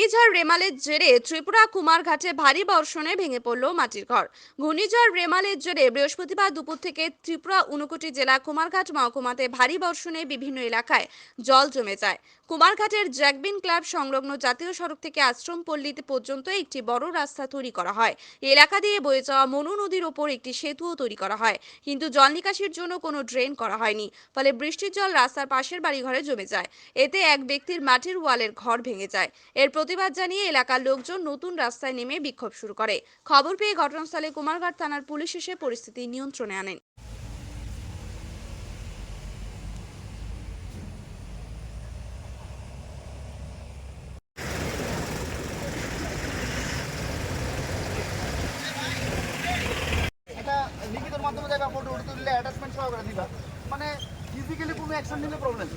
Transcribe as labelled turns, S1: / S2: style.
S1: ঘূর্ণিঝড় রেমালের জেরে ত্রিপুরা কুমারঘাটে ভারী বর্ষণে ভেঙে পড়ল মাটির ঘর। ঘূর্ণিঝড় রেমালের জেরে বৃহস্পতিবার দুপুর থেকে ত্রিপুরা ঊনকোটি জেলা কুমারঘাট মহকুমাতে ভারী বর্ষণে বিভিন্ন এলাকায় জল জমে যায়। কুমারঘাটের জ্যাকবিন ক্লাব সংলগ্ন জাতীয় সড়ক থেকে আশ্রম পল্লীতে পর্যন্ত একটি বড় রাস্তা তৈরি করা হয়। এলাকা দিয়ে বয়ে যাওয়া মনু নদীর ওপর একটি সেতুও তৈরি করা হয়। কিন্তু জল নিকাশির জন্য কোনো ড্রেন করা হয়নি, ফলে বৃষ্টির জল রাস্তার পাশের বাড়িঘরে জমে যায়। এতে এক ব্যক্তির মাটির ওয়ালের ঘর ভেঙে যায়। এর প্রতিবাদ জানিয়ে এলাকার লোকজন নতুন রাস্তায় নেমে বিক্ষোভ শুরু করে। খবর পেয়ে ঘটনাস্থলে কুমারঘাট থানার পুলিশ এসে পরিস্থিতি নিয়ন্ত্রণে আনেন।
S2: মাধ্যমে দেবা ফটো তুললে অ্যাটাচমেন্ট সহ দিবা। মানে ফিজিক্যালি কোনো অ্যাকশন নিলে প্রবলেম